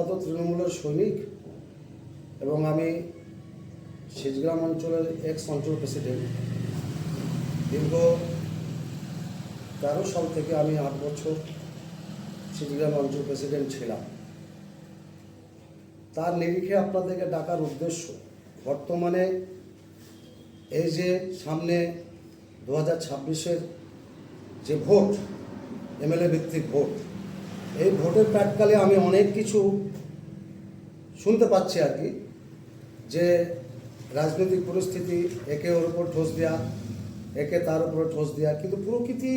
আমরা তো তৃণমূলের সৈনিক এবং আমি সিজগ্রাম অঞ্চলের এক্স অঞ্চল প্রেসিডেন্ট দীর্ঘ তেরো সাল থেকে আমি আট বছর সিজগ্রাম অঞ্চল প্রেসিডেন্ট ছিলাম। তার নিরিখে আপনাদেরকে ডাকার উদ্দেশ্য, বর্তমানে এই যে সামনে দু হাজার যে ভোট এমএলএ ভিত্তিক ভোট এই ভোটের প্রাককালে আমি অনেক কিছু শুনতে পাচ্ছি আর কি, যে রাজনৈতিক পরিস্থিতি, একে ওর উপর ঠোস দেওয়া একে তার উপরে ঠোস দেওয়া কিন্তু প্রকৃতি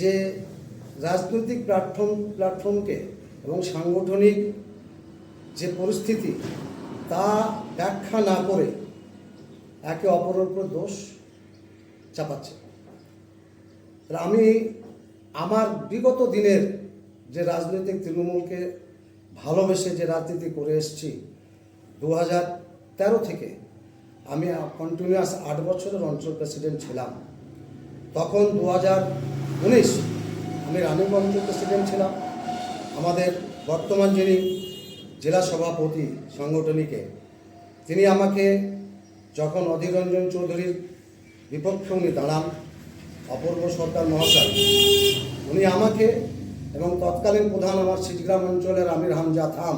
যে রাজনৈতিক প্ল্যাটফর্ম, প্ল্যাটফর্মকে এবং সাংগঠনিক যে পরিস্থিতি, তা ব্যাখ্যা না করে একে অপরের উপর দোষ চাপাচ্ছে। আমি আমার বিগত দিনের যে রাজনৈতিক তৃণমূলকে ভালোবেসে যে রাজনীতি করে এসেছি দু হাজার তেরো থেকে আমি কন্টিনিউয়াস আট বছরের অঞ্চল প্রেসিডেন্ট ছিলাম। তখন দু হাজার উনিশ আমি রানীগঞ্জ প্রেসিডেন্ট ছিলাম। আমাদের বর্তমান যিনি জেলা সভাপতি সাংগঠনিকে, তিনি আমাকে যখন অধীর রঞ্জন চৌধুরীর বিপক্ষে উনি দাঁড়ান, অপূর্ব সরকার মহাশয়, উনি আমাকে এবং তৎকালীন প্রধান আমার সিজগ্রাম অঞ্চলের আমির হামজা থাম।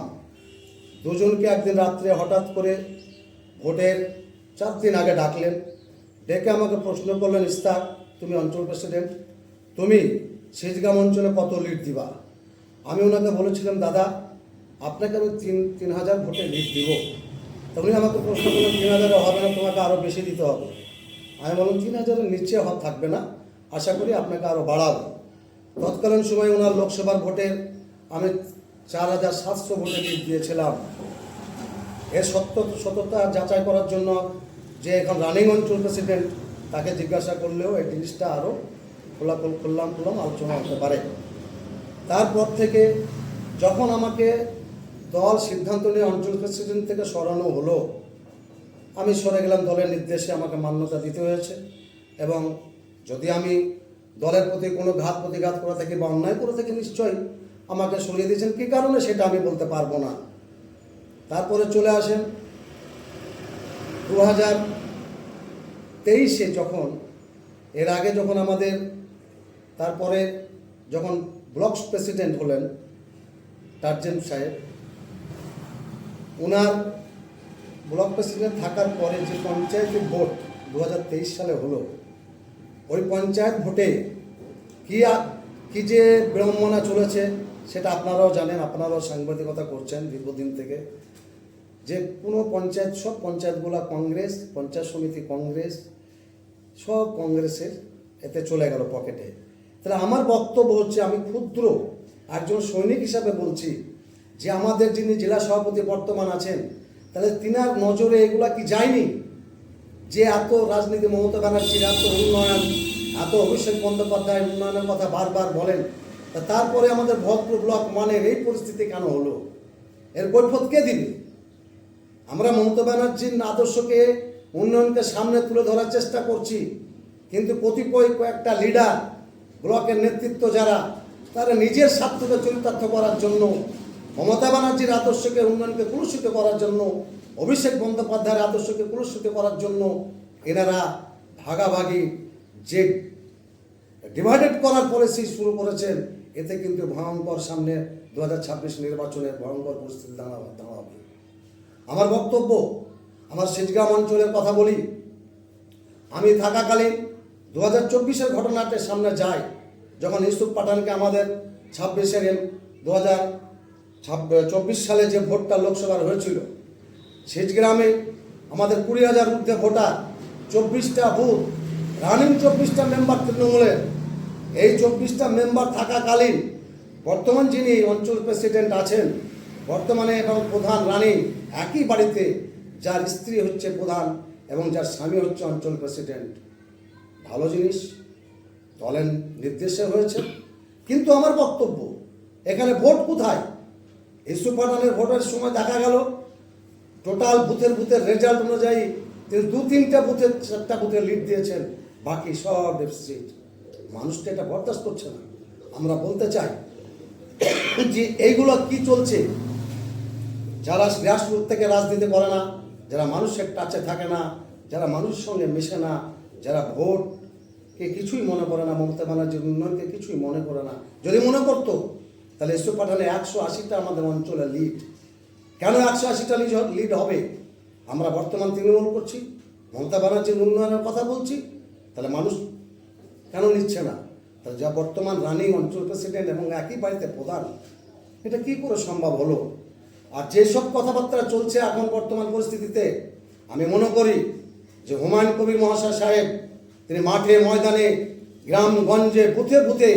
দুজনকে একদিন রাত্রে হঠাৎ করে ভোটের চার দিন আগে ডাকলেন। ডেকে আমাকে প্রশ্ন করলেন, ইস্তাক, তুমি অঞ্চল প্রেসিডেন্ট? তুমি সিজগ্রাম অঞ্চলে কত লিড দিবা? আমি ওনাকে বলেছিলাম, দাদা, আপনাকে আমি তিন তিন হাজার ভোটে লিড দিব। তো উনি আমাকে প্রশ্ন করলেন, তিন হাজারে হবে না, তোমাকে আরও বেশি দিতে হবে। আমি বললাম, তিন হাজারের নিচে থাকবে না। আশা করি আপনাকে আরও বাড়াবো। তৎকালীন সময় ওনার লোকসভার ভোটের আমি চার হাজার সাতশো ভোটে লিড দিয়েছিলাম। এর সত্য, সততা যাচাই করার জন্য যে এখন রানিং অঞ্চল প্রেসিডেন্ট তাকে জিজ্ঞাসা করলেও এই জিনিসটা আরও খোলা খুললাম খুললাম আলোচনা হতে পারে। তারপর থেকে যখন আমাকে দল সিদ্ধান্ত নিয়ে অঞ্চল প্রেসিডেন্ট থেকে সরানো হলো, আমি সরে গেলাম দলের নির্দেশে, আমাকে মান্যতা দিতে হয়েছে এবং যদি আমি দলের প্রতি কোনো ঘাত প্রতিঘাত করে থাকি বা অন্যায় করে থাকি নিশ্চয়ই আমাকে সরিয়ে দিয়েছেন, কী কারণে সেটা আমি বলতে পারব না। তারপরে চলে আসেন। দু হাজার তেইশে যখন, এর আগে যখন আমাদের, তারপরে যখন ব্লক প্রেসিডেন্ট হলেন টার্জেন সাহেব ওনার ব্লক প্রেসিডেন্ট থাকার পরে যে পঞ্চায়েতের ভোট দু হাজার তেইশ সালে হলো ওই পঞ্চায়েত ভোটে কি কি যে বিড়ম্বনা চলেছে সেটা আপনারাও জানেন, আপনারাও সাংবাদিকতা করছেন দীর্ঘদিন থেকে, যে কোনো পঞ্চায়েত, সব পঞ্চায়েতগুলো কংগ্রেস, পঞ্চায়েত সমিতি কংগ্রেস, সব কংগ্রেসের এতে চলে গেল পকেটে। তাহলে আমার বক্তব্য হচ্ছে, আমি ক্ষুদ্র একজন সৈনিক হিসাবে বলছি, যে আমাদের যিনি জেলা সভাপতি বর্তমান আছেন, তাহলে তিনার নজরে এগুলা কি যায়নি? যে এত রাজনীতি মমতা ব্যানার্জির এত উন্নয়ন, এত অভিষেক বন্দ্যোপাধ্যায় উন্নয়নের কথা বারবার বলেন, তা তারপরে আমাদের ভদ্র ব্লক মানের এই পরিস্থিতি কেন হলো? এর কৈফত কে দিবে? আমরা মমতা ব্যানার্জির আদর্শকে, উন্নয়নকে সামনে তুলে ধরার চেষ্টা করছি, কিন্তু কতিপয় কয়েকটা লিডার, ব্লকের নেতৃত্ব যারা, তারা নিজের স্বার্থকে চরিতার্থ করার জন্য, মমতা ব্যানার্জির আদর্শকে, উন্নয়নকে কলুষিত করার জন্য অভিষেক বন্দ্যোপাধ্যায়ের আদর্শকে পুরস্কৃত করার জন্য এনারা ভাগাভাগি যে ডিভাইডেড করার পলিসি শুরু করেছেন, এতে কিন্তু ভয়ঙ্কর সামনে দু হাজার ছাব্বিশ নির্বাচনের ভয়ঙ্কর পরিস্থিতি দাঁড়াবে দাঁড়াবে আমার বক্তব্য, আমার সেচগ্রাম অঞ্চলের কথা বলি। আমি থাকাকালীন দু হাজার চব্বিশের ঘটনাটির সামনে যাই, যখন ইউসুফ পাঠানকে আমাদের ছাব্বিশের দু হাজার চব্বিশ সালে যে ভোটটা লোকসভার হয়েছিল সেচগ্রামে আমাদের কুড়ি হাজার ঊর্ধ্বে ভোটার, চব্বিশটা বুথ রানিং চব্বিশটা মেম্বার তৃণমূলের। এই চব্বিশটা মেম্বার থাকাকালীন বর্তমান যিনি অঞ্চল প্রেসিডেন্ট আছেন, বর্তমানে এখন প্রধান রানী একই বাড়িতে যার স্ত্রী হচ্ছে প্রধান এবং যার স্বামী হচ্ছে অঞ্চল প্রেসিডেন্ট ভালো জিনিস, দলের নির্দেশে হয়েছে। কিন্তু আমার বক্তব্য, এখানে ভোট কোথায়? পাঠানের ভোটের সময় দেখা গেল টোটাল বুথের বুথের রেজাল্ট অনুযায়ী তিনি দু তিনটা বুথের, চারটা বুথে লিড দিয়েছেন। বাকি সব ডেফিসিট মানুষটা এটা বরদাস্ত করছে না। আমরা বলতে চাই যে এইগুলো কি চলছে? যারা গ্রাসরুট থেকে রাজনীতি করে না, যারা মানুষের টাচে থাকে না, যারা মানুষের সঙ্গে মেশে না, যারা ভোটকে কিছুই মনে করে না, মমতা ব্যানার্জির উন্নয়নকে কিছুই মনে করে না। যদি মনে করতো, তাহলে এসব পাঠানে একশো আশিটা আমাদের অঞ্চলে লিড কেন একশো আশিটা লিড হবে? আমরা বর্তমান তৃণমূল করছি, মমতা ব্যানার্জির উন্নয়নের কথা বলছি, তাহলে মানুষ কেন নিচ্ছে না? তাহলে যা বর্তমান রানিং অঞ্চল প্রেসিডেন্ট এবং একই বাড়িতে প্রধান, এটা কি করে সম্ভব হলো? আর যেসব কথাবার্তা চলছে এখন বর্তমান পরিস্থিতিতে, আমি মনে করি যে হুমায়ুন কবির মহাশয় সাহেব, তিনি মাঠে, ময়দানে, গ্রামগঞ্জে, বুথে বুথে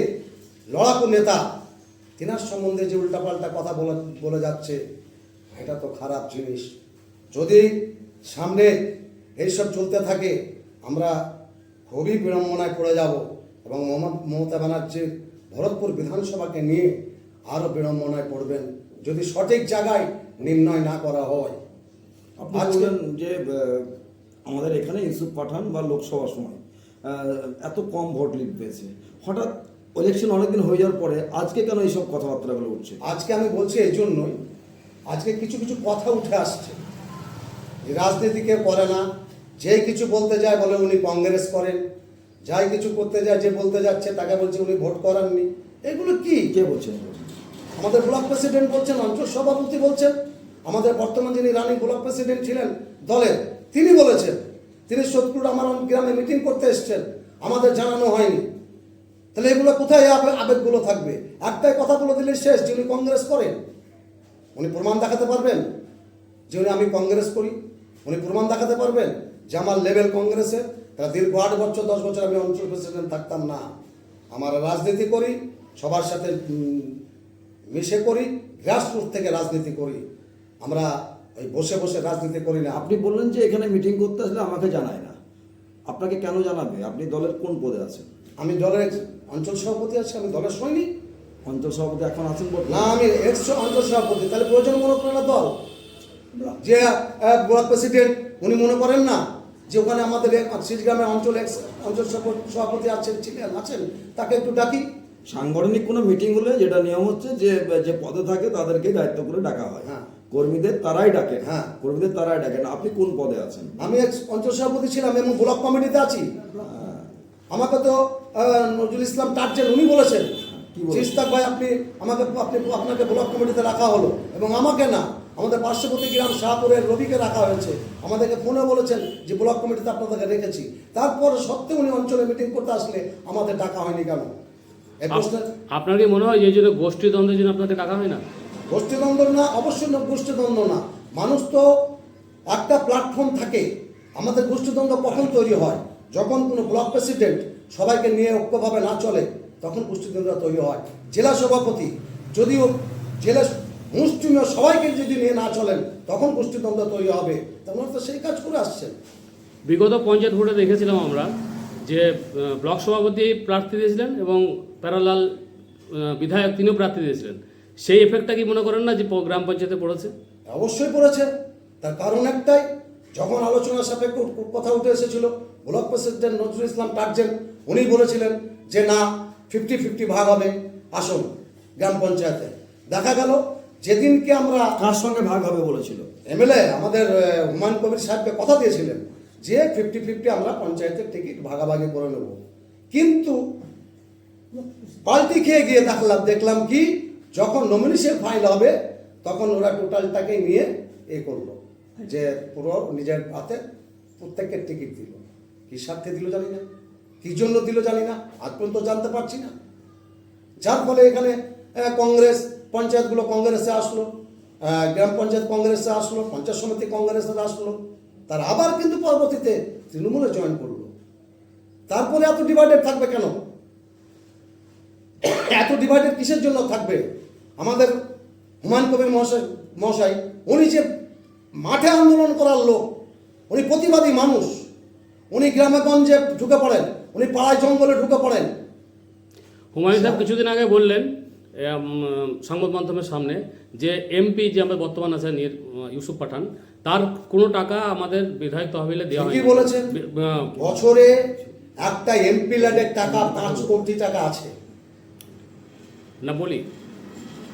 লড়াকু নেতা, তিনার সম্বন্ধে যে উল্টাপাল্টা কথা বলে বলে যাচ্ছে এটা তো খারাপ জিনিস। যদি সামনে এইসব চলতে থাকে আমরা খুবই বিড়ম্বনায় পড়ে যাব এবং মমতা- ব্যানার্জির ভরতপুর বিধানসভাকে নিয়ে আরও বিড়ম্বনায় পড়বেন। যদি সঠিক জায়গায় নির্ণয় না করা হয়। আপনি যে আমাদের এখানে ইউসুফ পাঠান বা লোকসভার সময় এত কম ভোট লিড পেয়েছে। হঠাৎ ইলেকশন অনেকদিন হয়ে যাওয়ার পরে আজকে কেন এইসব কথাবার্তাগুলো উঠছে? আজকে আমি বলছি এই জন্যই আজকে কিছু কিছু কথা উঠে আসছে। রাজনীতিকে রাজনীতি করে না। যে কিছু বলতে যায় বলে উনি কংগ্রেস করেন। যাই কিছু করতে যায় যে বলতে যাচ্ছে তাকে বলছে উনি ভোট করাননি। এগুলো কি? কে বলছেন? আমাদের ব্লক প্রেসিডেন্ট বলছেন অঞ্চল সভাপতি বলছেন আমাদের বর্তমান যিনি রানিং ব্লক প্রেসিডেন্ট ছিলেন দলের তিনি বলেছেন তিনি শত্রুর আমার গ্রামে মিটিং করতে এসছেন আমাদের জানানো হয়নি। তাহলে এগুলো কোথায় আবেগগুলো থাকবে? একটাই কথা বলে দিলে শেষ যে উনি কংগ্রেস করেন। উনি প্রমাণ দেখাতে পারবেন যে উনি আমি কংগ্রেস করি? উনি প্রমাণ দেখাতে পারবেন যে আমার লেভেল কংগ্রেসের তারা দীর্ঘ আট বছর দশ বছর আমি অঞ্চল প্রেসিডেন্ট থাকতাম না। আমার রাজনীতি করি সবার সাথে মিশে করি গ্রাসরুট থেকে রাজনীতি করি। আমরা ওই বসে বসে রাজনীতি করি না। আপনি বললেন যে এখানে মিটিং করতে আসলে আমাকে জানায় না। আপনাকে কেন জানাবে? আপনি দলের কোন পদে আছেন? আমি দলের অঞ্চল সভাপতি আছি আমি দলের সৈনিক। অঞ্চল সভাপতি এখন আছেন? না আমি এক্স অঞ্চল সভাপতি তাহলে প্রয়োজন মনে করেন না দল যে ব্লক প্রেসিডেন্ট উনি মনে করেন না যে ওখানে আমাদের গ্রামের অঞ্চল এক্স অঞ্চল সভাপতি- আছেন ছিলেন আছেন তাকে একটু ডাকি সাংগঠনিক কোনো মিটিং হলে যেটা নিয়ম হচ্ছে যে যে পদে থাকে তাদেরকে দায়িত্ব করে ডাকা হয় হ্যাঁ। কর্মীদের তারাই ডাকে হ্যাঁ। কর্মীদের তারাই ডাকেন আপনি কোন পদে আছেন আমি এক্স অঞ্চল সভাপতি ছিলাম এবং ব্লক কমিটিতে আছি হ্যাঁ। আমাকে তো নজরুল ইসলাম টার্জেন উনি বলেছেন? চিস্তাক ভাই আপনি আমাকে আপনি আপনাকে ব্লক কমিটিতে রাখা হলো এবং আমাকে না আমাদের পার্শ্ববর্তী গ্রাম শাহপুরের রবিকে রাখা হয়েছে। আমাদেরকে ফোনে বলেছেন যে ব্লক কমিটিতে আপনাদেরকে রেখেছি। তারপর সত্ত্বেও উনি অঞ্চলে মিটিং করতে আসলে আমাদের টাকা হয়নি কেন? আপনার কি মনে হয় এই জন্য গোষ্ঠী দ্বন্দ্বের জন্য আপনাদের টাকা হয় না? গোষ্ঠীদ্বন্দ্ব না অবশ্যই না গোষ্ঠীদ্বন্দ্ব না। মানুষ তো একটা প্ল্যাটফর্ম থাকে আমাদের গোষ্ঠীদ্বন্দ্ব কখন তৈরি হয়? যখন কোনো ব্লক প্রেসিডেন্ট সবাইকে নিয়ে ঐক্যভাবে না চলে তখন গোষ্ঠীদ্বন্দ্ব তৈরি হয়। জেলা সভাপতি যদিও জেলা মুষ্টিমীয় সবাইকে যদি নিয়ে না চলেন তখন গোষ্ঠীদ্বন্দ্ব তৈরি হবে। তেমন তো সেই কাজ করে আসছেন। বিগত পঞ্চায়েত ভোটে দেখেছিলাম আমরা যে ব্লক সভাপতি প্রার্থী দিয়েছিলেন এবং প্যারালাল বিধায়ক তিনিও প্রার্থী দিয়েছিলেন। সেই এফেক্টটা কি মনে করেন না যে গ্রাম পঞ্চায়েতে পড়েছে? অবশ্যই পড়েছে। তার কারণ একটাই যখন আলোচনা সাপেক্ষে কথা উঠে এসেছিল ব্লক প্রেসিডেন্ট নজরুল ইসলাম টাকজেন উনি বলেছিলেন যে না ফিফটি ফিফটি ভাগ হবে আসন গ্রাম পঞ্চায়েতে। দেখা গেল যেদিনকে আমরা কার সঙ্গে ভাগ হবে বলেছিল? এমএলএ আমাদের হুমায়ুন কবির সাহেবকে কথা দিয়েছিলেন যে ফিফটি ফিফটি আমরা পঞ্চায়েতের টিকিট ভাগাভাগি করে নেব। কিন্তু পাল্টি খেয়ে গিয়ে দেখলাম দেখলাম কি যখন নমিনেশন ফাইল হবে তখন ওরা টোটালটাকে নিয়ে এ করল যে পুরো নিজের হাতে প্রত্যেকের টিকিট দিল। কি স্বার্থে দিল জানি না। কি জন্য দিল জানি না, আজ পর্যন্ত জানতে পারছি না। যার ফলে এখানে কংগ্রেস, পঞ্চায়েতগুলো কংগ্রেসে আসলো গ্রাম পঞ্চায়েত কংগ্রেসে আসলো, পঞ্চায়েত সমিতি কংগ্রেসে আসলো, তার আবার কিন্তু পরবর্তীতে তৃণমূলে জয়েন করল। তারপরে এত ডিভাইডেড থাকবে কেন? এত ডিভাইডেড কিসের জন্য থাকবে? আমাদের হুমায়ুন কবির মহাশয় মহাশয়, উনি যে মাঠে আন্দোলন করার লোক, উনি প্রতিবাদী মানুষ। উনি গ্রামে গঞ্জে ঢুকে পড়েন উনি পাড়ায় জঙ্গলে ঢুকে পড়েন। হুমায়ুন সাহেব কিছুদিন আগে বললেন সংবাদ মাধ্যমের সামনে যে এমপি যে আমাদের বর্তমান আছে নির ইউসুফ পাঠান তার কোনো টাকা আমাদের বিধায়ক তহবিলে দেওয়া ঠিকই হয়নি। বলেছেন। বছরে একটা এমপি ল্যাডের টাকা পাঁচ কোটি টাকা আছে। না বলি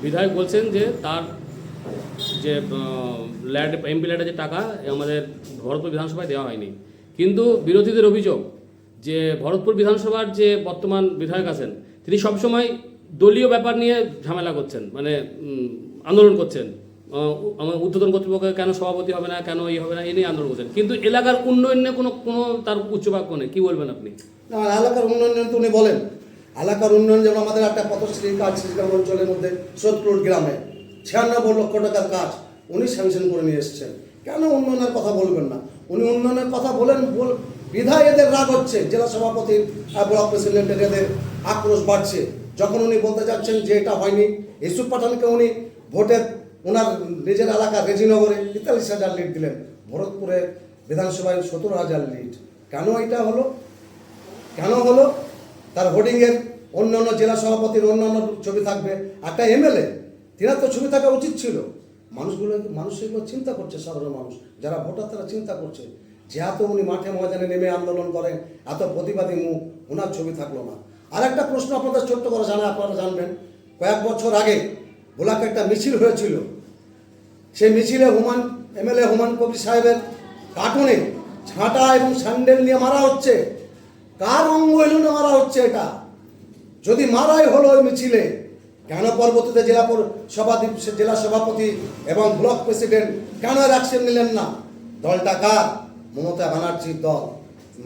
বিধায়ক বলছেন যে তার যে ল্যাড এমপি ল্যাডের যে টাকা আমাদের ভরতপুর বিধানসভায় দেওয়া হয়নি। কিন্তু বিরোধীদের অভিযোগ যে ভরতপুর বিধানসভার যে বর্তমান বিধায়ক আছেন, তিনি সবসময় দলীয় ব্যাপার নিয়ে ঝামেলা করছেন মানে আন্দোলন করছেন। আমার উদ্বোধন কর্তৃপক্ষ কেন সভাপতি হবে না, কেন এই হবে না এই নিয়ে আন্দোলন করছেন। কিন্তু এলাকার উন্নয়নে কোনো কোনো তার উচ্চবাক্য নেই। কী বলবেন আপনি? না এলাকার উন্নয়ন তো উনি বলেন। এলাকার উন্নয়ন যেমন আমাদের একটা পথশ্রী কাজ শ্রীগ্রাম অঞ্চলের মধ্যে সৈয়দপুর গ্রামে, ছিয়ানব্বই লক্ষ টাকার কাজ উনি স্যাংশন করে নিয়ে এসেছেন। কেন উন্নয়নের কথা বলবেন না? উনি উন্নয়নের কথা বলেন, বল, বিধায় এদের রাগ হচ্ছে। জেলা সভাপতির ব্লক প্রেসিডেন্টের এদের আক্রোশ বাড়ছে। যখন উনি বলতে যাচ্ছেন যে এটা হয়নি ইসুফ পাঠানকে উনি ভোটের ওনার নিজের এলাকা রেজিনগরে তেতাল্লিশ হাজার লিড দিলেন। ভরতপুরে বিধানসভায় সতেরো হাজার লিড। কেন এটা হলো? কেন হলো? তার হোর্ডিংয়ের অন্য অন্য জেলা সভাপতির অন্য অন্য ছবি থাকবে। একটা এমএলএ, তিনার তো ছবি থাকা উচিত ছিল। মানুষগুলো মানুষ এগুলো চিন্তা করছে, সাধারণ মানুষ। যারা ভোটার, তারা চিন্তা করছে যে এত উনি মাঠে ময়দানে নেমে আন্দোলন করেন, এত প্রতিবাদী মুখ ওনার ছবি থাকল না। আর একটা প্রশ্ন আপনাদের ছোট্ট করে জানা, আপনারা জানবেন। কয়েক বছর আগে ভোলাকে একটা মিছিল হয়েছিল। সেই মিছিলে হুমান এমএলএ হুমান কবির সাহেবের কার্টুনে ঝাঁটা এবং স্যান্ডেল নিয়ে মারা হচ্ছে। কার অঙ্গ এলুনে মারা হচ্ছে এটা? যদি মারাই হলো ওই মিছিলে কেন পরবর্তীতে জেলা সভাপতি জেলা সভাপতি এবং ব্লক প্রেসিডেন্ট কেন অ্যাকশন নিলেন না? দলটা কার? মমতা ব্যানার্জির দল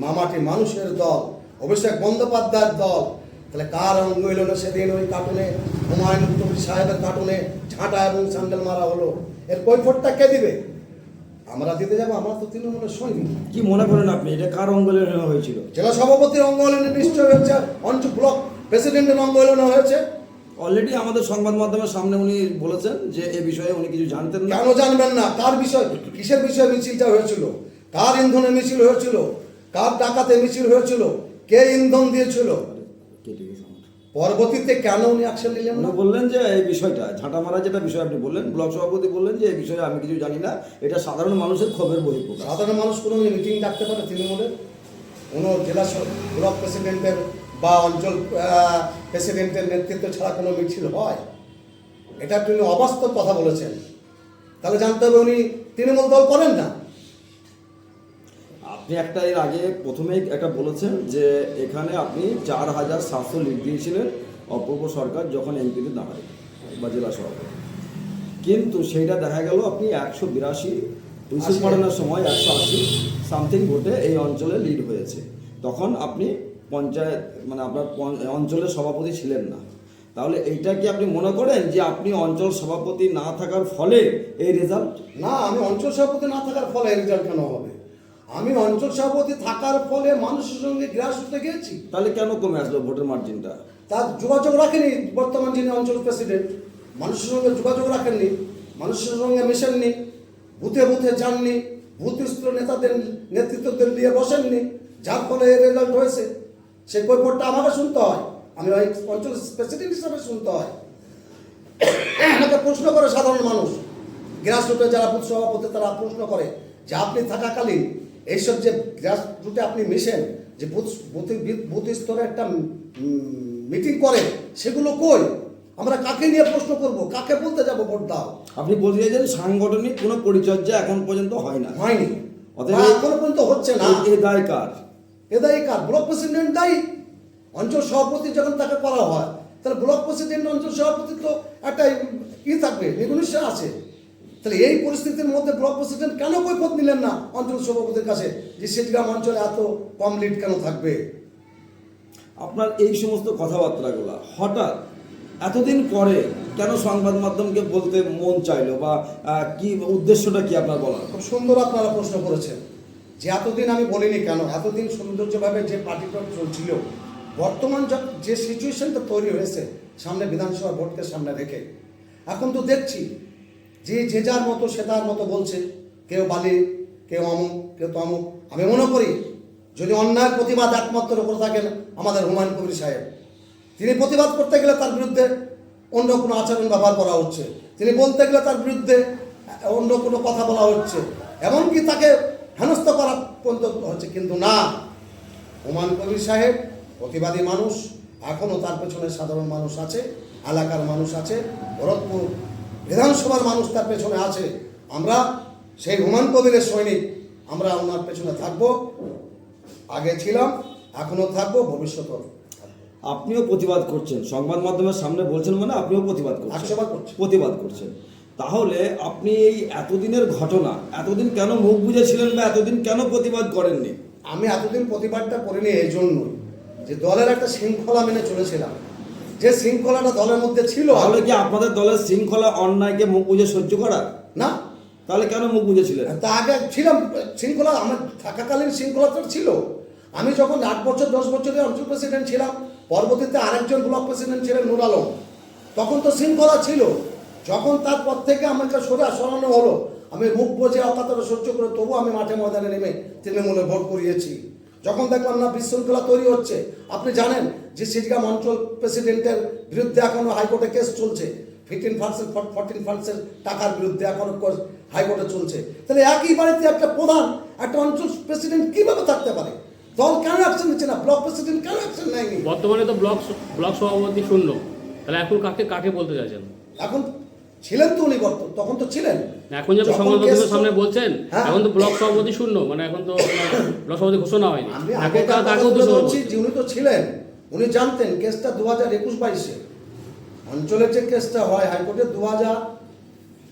মামাটি মানুষের দল অভিষেক বন্দ্যোপাধ্যায়ের দল। তাহলে কার অঙ্গ এলো না সেদিন ওই কার্টুনে? হুমায়ুন কবির সাহেবের কার্টুনে ঝাঁটা এবং স্যান্ডেল মারা হলো। এর কৈফতটা কে দিবে? আমরা দিতে যাব আমরা তো তৃণমূলের সৈনিক। কি মনে করেন আপনি? এটা কার অঙ্গলে নেওয়া হয়েছিল? জেলা সভাপতির অঙ্গ হলেন নিশ্চয় হয়েছে। অঞ্চল ব্লক প্রেসিডেন্টের অঙ্গ হলেন হয়েছে। অলরেডি আমাদের সংবাদ মাধ্যমের সামনে উনি বলেছেন যে এ বিষয়ে উনি কিছু জানতেন না। কেন জানবেন না? কার বিষয় কিসের বিষয়ে মিছিলটা হয়েছিল? কার ইন্ধনে মিছিল হয়েছিল? কার ডাকাতে মিছিল হয়েছিল? কে ইন্ধন দিয়েছিল। পরবর্তীতে কেন উনি অ্যাকশন নিলেন উনি না বললেন যে এই বিষয়টা ঝাঁটা মারা যেটা বিষয় আপনি বললেন ব্লক সভাপতি বললেন যে এই বিষয়ে আমি কিছু জানি না। এটা সাধারণ মানুষের ক্ষোভের বহিঃপ্রকাশ। সাধারণ মানুষ কোনো মিটিং ডাকতে পারে তৃণমূলের? কোনো জেলা ব্লক প্রেসিডেন্টের বা অঞ্চল প্রেসিডেন্টের নেতৃত্ব ছাড়া কোনো মিছিল হয়? এটা তিনি অবাস্তব কথা বলেছেন। তাহলে জানতে হবে উনি তৃণমূল দল করেন না। আপনি একটা এর আগে প্রথমেই একটা বলেছেন যে এখানে আপনি চার হাজার সাতশো লিড দিয়েছিলেন অপূর্ব সরকার যখন এমপিতে দাঁড়ায় বা জেলা সভাপতি। কিন্তু সেইটা দেখা গেল আপনি একশো বিরাশি। সময় একশো আশি সামথিং ভোটে এই অঞ্চলে লিড হয়েছে। তখন আপনি পঞ্চায়েত মানে আপনার অঞ্চলের সভাপতি ছিলেন না। তাহলে এইটা কি আপনি মনে করেন যে আপনি অঞ্চল সভাপতি না থাকার ফলে এই রেজাল্ট না আমি অঞ্চল সভাপতি না থাকার ফলে রেজাল্ট কেন হবে? আমি অঞ্চল সভাপতি থাকার ফলে মানুষের সঙ্গে গ্রাস হতে গেছি তাহলে কেন কমে আসলো ভোটের মার্জিনটা তার যোগাযোগ রাখেনি বর্তমান যিনি অঞ্চল প্রেসিডেন্ট মানুষের সঙ্গে যোগাযোগ রাখেননি মানুষের সঙ্গে মেশেননি বুথে বুথে যাননি স্তর নেতাদের নেতৃত্বদের নিয়ে বসেননি যার ফলে এই রেজাল্ট হয়েছে। সেই কৈফতটা আমাকে শুনতে হয়। আমি ওই অঞ্চল প্রেসিডেন্ট হিসাবে শুনতে হয়। আমাকে প্রশ্ন করে সাধারণ মানুষ। গ্রাস রুটে যারা বুথ সভাপতি তারা প্রশ্ন করে যে আপনি থাকাকালীন এইসব যে গ্রাস রুটে আপনি মিশেন যে বুথ বুথ স্তরে একটা মিটিং করে সেগুলো কই? আমরা কাকে নিয়ে প্রশ্ন করব? কাকে বলতে যাব ভোট দাও? আপনি বলতে চাইছেন সাংগঠনিক কোনো পরিচর্যা এখন পর্যন্ত হয় না। হয়নি। অতএব বা এই- এখনও পর্যন্ত হচ্ছে না। এ দায় কার এদাই কার? ব্লক প্রেসিডেন্ট দায়ী অঞ্চল সভাপতি যখন তাকে করা হয় তাহলে ব্লক প্রেসিডেন্ট অঞ্চল সভাপতি তো একটা ই থাকবে রেগুলেশন আছে। তাহলে এই পরিস্থিতির মধ্যে ব্লক প্রেসিডেন্ট কেন কৈফত নিলেন না অঞ্চল সভাপতির কাছে? যে সেচগ্রাম অঞ্চলে এত কম লিড কেন থাকবে? আপনার এই সমস্ত কথাবার্তাগুলো হঠাৎ এতদিন পরে কেন সংবাদ মাধ্যমকে বলতে মন চাইলো বা কি উদ্দেশ্যটা কি আপনার বলার? খুব সুন্দর আপনারা প্রশ্ন করেছেন। যে এতদিন আমি বলিনি কেন, এতদিন সৌন্দর্যভাবে যে পার্টিটা চলছিল, বর্তমান যা- সিচুয়েশনটা তৈরি হয়েছে, সামনে বিধানসভা ভোটকে সামনে রেখে। এখন তো দেখছি, যে যে যার মতো, সে তার মতো বলছে, কেউ বালি, কেউ অমুক, কেউ তমুক। আমি মনে করি, যদি অন্যায়ের প্রতিবাদ একমাত্র করে থাকেন আমাদের হুমায়ুন কবির সাহেব। তিনি প্রতিবাদ করতে গেলে তার বিরুদ্ধে অন্য কোনো আচরণ ব্যবহার করা হচ্ছে। তিনি বলতে গেলে তার বিরুদ্ধে অন্য কোনো কথা বলা হচ্ছে। এমনকি তাকে হেনস্থা করা পর্যন্ত হচ্ছে কিন্তু না। হুমায়ুন কবির সাহেব প্রতিবাদী মানুষ এখনও তার পেছনে সাধারণ মানুষ আছে এলাকার মানুষ আছে ভরতপুর বিধানসভার মানুষ তার পেছনে আছে। আমরা সেই হুমায়ুন কবিরের সৈনিক আমরা ওনার পেছনে থাকব আগে ছিলাম এখনও থাকব ভবিষ্যতেও থাকব। আপনিও প্রতিবাদ করছেন। সংবাদ মাধ্যমের সামনে বলছেন মানে আপনিও প্রতিবাদ করছেন। প্রতিবাদ করছেন। তাহলে আপনি এই এতদিনের ঘটনা এতদিন কেন মুখ বুঝেছিলেন বা এতদিন কেন প্রতিবাদ করেননি? আমি এতদিন প্রতিবাদটা করিনি এই জন্য যে দলের একটা শৃঙ্খলা মেনে চলেছিলাম। যে শৃঙ্খলাটা দলের মধ্যে ছিল তাহলে কি আপনাদের দলের শৃঙ্খলা অন্যায়কে মুখ বুঝে সহ্য করা? না। তাহলে কেন মুখ বুঝেছিলেন তা আগে ছিলাম শৃঙ্খলা আমার থাকাকালীন শৃঙ্খলা তো ছিল। আমি যখন আট বছর দশ বছরের অঞ্চল প্রেসিডেন্ট ছিলাম পরবর্তীতে আরেকজন ব্লক প্রেসিডেন্ট ছিলেন নুর আলম। তখন তো শৃঙ্খলা ছিল। যখন তারপর থেকে আমাকে সোজা সরানো হলো আমি মুখ বোঝে অকাতরে সহ্য করে তবু আমি মাঠে ময়দানে নেমে তৃণমূলে ভোট করিয়েছি যখন দেখলাম না বিশৃঙ্খলা তৈরি হচ্ছে। আপনি জানেন যে সিজগাম অঞ্চল প্রেসিডেন্টের বিরুদ্ধে এখনও হাইকোর্টে কেস চলছে। ফিফটিন ফান্ডসের ফর্টিন ফান্ডসের টাকার বিরুদ্ধে এখনও কোর্স- হাইকোর্টে চলছে। তাহলে একই বাড়িতে একটা প্রধান একটা অঞ্চল প্রেসিডেন্ট কীভাবে থাকতে পারে? দল কেন অ্যাকশন নিচ্ছে না? ব্লক প্রেসিডেন্ট কেন অ্যাকশন নেয়নি? বর্তমানে তো ব্লক ব্লক সভাপতি শূন্য। তাহলে এখন কাকে কাকে বলতে চাইছেন? এখন ছিলেন তো উনি বর্ত- তখন তো ছিলেন। এখন যে যখন সংবাদ মাধ্যমের সামনে বলছেন হ্যাঁ। এখন তো ব্লক সভাপতি শূন্য মানে এখন তো ব্লক সভাপতি ঘোষণা হয়নি। আমি তার তাকে উদ্দেশ্য বলছি যে উনি তো ছিলেন উনি জানতেন কেসটা দু হাজার একুশ বাইশে। অঞ্চলের যে কেসটা হয় হাইকোর্টে দু হাজার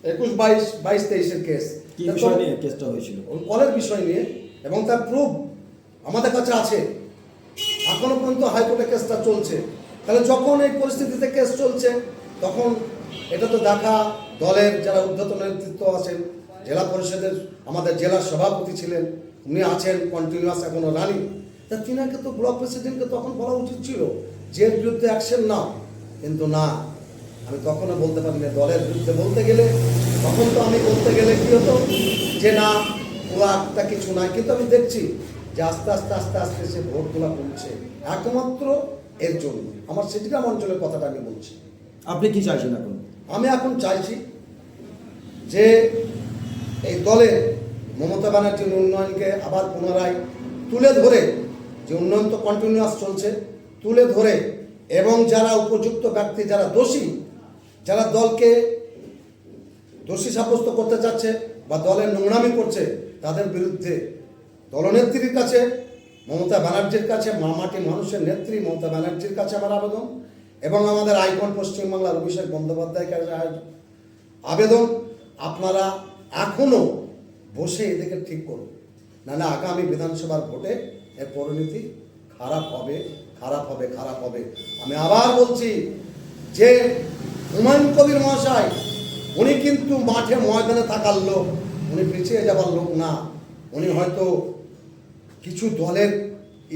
একুশ বাইশ বাইশ তেইশের কেস। কি বিষয় নিয়ে কেসটা হয়েছিল? ওই কলের বিষয় নিয়ে এবং তার প্রুফ আমাদের কাছে আছে। এখনও পর্যন্ত হাইকোর্টে কেসটা চলছে। তাহলে যখন এই পরিস্থিতিতে কেস চলছে তখন এটা তো দেখা দলের যারা উদ্ধত নেতৃত্ব আছেন, জেলা পরিষদের আমাদের জেলার সভাপতি ছিলেন, উনি আছেন কন্টিনিউয়াস এখনও রানিং। তা তিনাকে তো ব্লক প্রেসিডেন্টকে তখন বলা উচিত ছিল যে বিরুদ্ধে অ্যাকশন নাও। কিন্তু না, আমি তখনও বলতে পারি না দলের বিরুদ্ধে বলতে গেলে, তখন তো আমি বলতে গেলে কি হতো? যে না ও একটা কিছু নাই। কিন্তু আমি দেখছি যে আস্তে আস্তে আস্তে আস্তে সে ভোটগুলো কমছে একমাত্র এর জন্য। আমার সিটিগ্রাম অঞ্চলের কথাটা আমি বলছি। আপনি কি চাইছেন এখন? আমি এখন চাইছি যে এই দলে মমতা ব্যানার্জির উন্নয়নকে আবার পুনরায় তুলে ধরে যে উন্নয়ন তো কন্টিনিউয়াস চলছে, তুলে ধরে এবং যারা উপযুক্ত ব্যক্তি, যারা দোষী, যারা দলকে দোষী সাব্যস্ত করতে চাচ্ছে বা দলের নোংরামি করছে, তাদের বিরুদ্ধে দলনেত্রীর কাছে, মমতা ব্যানার্জির কাছে, মামাটি মানুষের নেত্রী মমতা ব্যানার্জির কাছে আমার আবেদন। এবং আমাদের আইকন পশ্চিমবাংলার অভিষেক বন্দ্যোপাধ্যায়ের কাছে আবেদন, আপনারা এখনও বসে এদিকে ঠিক করুন। নাহলে আগামী বিধানসভার ভোটে এর পরিণতি খারাপ হবে খারাপ হবে খারাপ হবে। আমি আবার বলছি যে হুমায়ুন কবির মহাশয়, উনি কিন্তু মাঠে ময়দানে থাকার লোক, উনি পিছিয়ে যাবার লোক না। উনি হয়তো কিছু দলের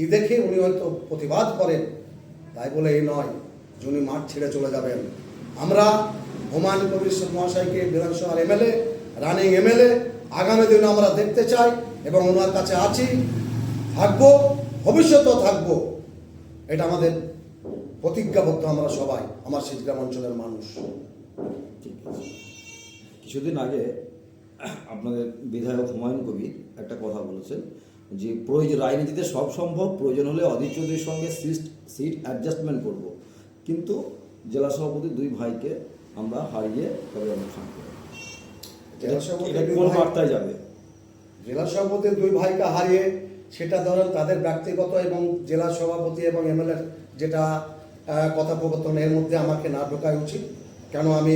ই দেখে উনি হয়তো প্রতিবাদ করেন, তাই বলে এই নয়। যে উনি মাঠ ছেড়ে চলে যাবেন। আমরা হুমায়ুন কবির মহাশয়কে বিধানসভার এমএলএ, রানিং এমএলএ, আগামী দিনে আমরা দেখতে চাই এবং ওনার কাছে আছি। থাকব, ভবিষ্যতেও থাকব। এটা আমাদের প্রতিজ্ঞাবদ্ধ আমরা সবাই, আমার শীতগ্রাম অঞ্চলের মানুষ। কিছুদিন আগে আপনাদের বিধায়ক হুমায়ুন কবির একটা কথা বলেছেন যে প্রয়োজন রাজনীতিতে সব সম্ভব, প্রয়োজন হলে অধীর চৌধুরীর সঙ্গে সিট সিট অ্যাডজাস্টমেন্ট করব। কিন্তু জেলা সভাপতি দুই ভাইকে আমরা হারিয়ে তবে অনুষ্ঠান করব জেলা সভাপতি এটা দুই কোন বার্তায় যাবে? জেলা সভাপতি দুই ভাইকে হারিয়ে সেটা ধরেন তাদের ব্যক্তিগত এবং জেলা সভাপতি এবং এমএলএ যেটা কথোপকথন এর মধ্যে আমাকে না ঢোকাই উচিত। কেন আমি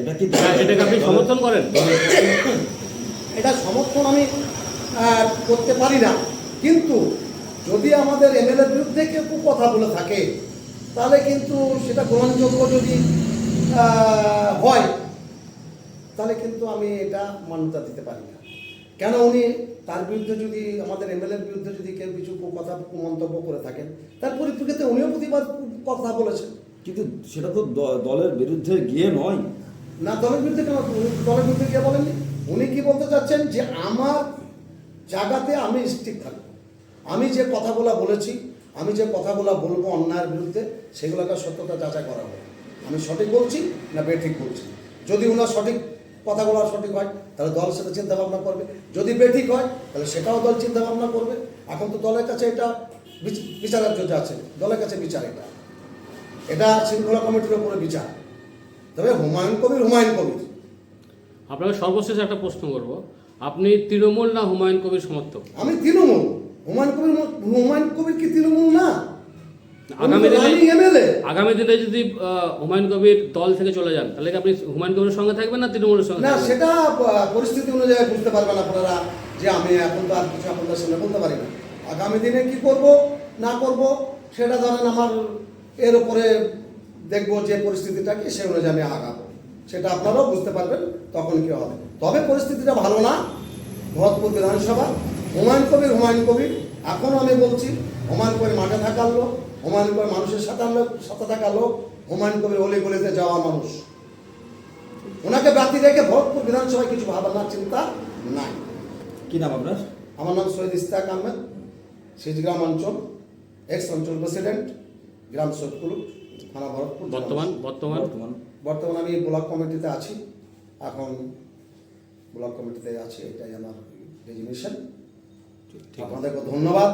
এটা কি হ্যাঁ, এটাকে আপনি সমর্থন করেন? এটা সমর্থন আমি করতে পারি না। কিন্তু যদি আমাদের এমএলএর বিরুদ্ধে কেউ কথা বলে থাকে তাহলে কিন্তু সেটা গ্রহণযোগ্য যদি হয় তাহলে কিন্তু আমি এটা মান্যতা দিতে পারি না। কেন উনি তার বিরুদ্ধে যদি আমাদের এমএলএর বিরুদ্ধে যদি কেউ কিছু কথা মন্তব্য করে থাকেন তার পরিপ্রেক্ষিতে উনিও প্রতিবাদ কথা বলেছেন। কিন্তু সেটা তো দলের বিরুদ্ধে গিয়ে নয়। না দলের বিরুদ্ধে কেন? দলের বিরুদ্ধে গিয়ে বলেননি? উনি কি বলতে চাচ্ছেন যে আমার জায়গাতে আমি স্টিক থাকব। আমি যে কথাগুলো বলেছি আমি যে কথাগুলো বলব অন্যায়ের বিরুদ্ধে সেগুলোকে সত্যতা যাচাই করা হবে আমি সঠিক বলছি না বেঠিক বলছি? যদি ওনার সঠিক কথাগুলো সঠিক হয় তাহলে দল সেটা চিন্তা ভাবনা করবে। যদি বেঠিক হয় তাহলে সেটাও দল চিন্তা ভাবনা করবে। এখন তো দলের কাছে এটা বিচ- বিচারার্য যে আছে দলের কাছে বিচার এটা। এটা শৃঙ্খলা কমিটির ওপরে বিচার। তবে হুমায়ুন কবির হুমায়ুন কবির। আপনাকে সর্বশেষ একটা প্রশ্ন করব। আপনি তৃণমূল না হুমায়ুন কবির সমর্থক? আমি তৃণমূল। হুমায়ুন কবির হুমায়ুন কবির কি তৃণমূল না? আগামী দিনে আগামী দিনে যদি হুমায়ুন কবির দল থেকে চলে যান তাহলে কি আপনি হুমায়ুন কবির সঙ্গে থাকবেন না তৃণমূলের সঙ্গে না সেটা পরিস্থিতি অনুযায়ী বুঝতে পারবেন আপনারা যে আমি এখন তো আর কিছু আপনাদের সামনে বলতে পারি না। আগামী দিনে কি করব না করব সেটা ধরেন আমার এর উপরে দেখব যে পরিস্থিতিটা কি সে অনুযায়ী আমি আগাবো। সেটা আপনারাও বুঝতে পারবেন তখন কি হবে। তবে পরিস্থিতিটা ভালো না। ভরতপুর বিধানসভা হুমায়ুন কবির হুমায়ুন কবির। এখনও আমি বলছি হুমায়ুন কবির মাঠে থাকার লোক হুমায়ুন কবির মানুষের সাথে লোক সাথে থাকার লোক হুমায়ুন কবির অলি গলিতে যাওয়া মানুষ। ওনাকে বাতি রেখে ভরতপুর বিধানসভায় কিছু ভাবনার চিন্তা নাই। কি নাম আপনার? আমার নাম সৈয়দ ইস্তাক আহমেদ সিজগ্রাম অঞ্চল এক্স অঞ্চল প্রেসিডেন্ট গ্রাম সৈয়দপুর থানা ভরতপুর। বর্তমান বর্তমান? বর্তমান। বর্তমানে আমি ব্লক কমিটিতে আছি। এখন ব্লক কমিটিতে আছি এটাই আমার রেজিগনেশন আপনাদেরকে ধন্যবাদ।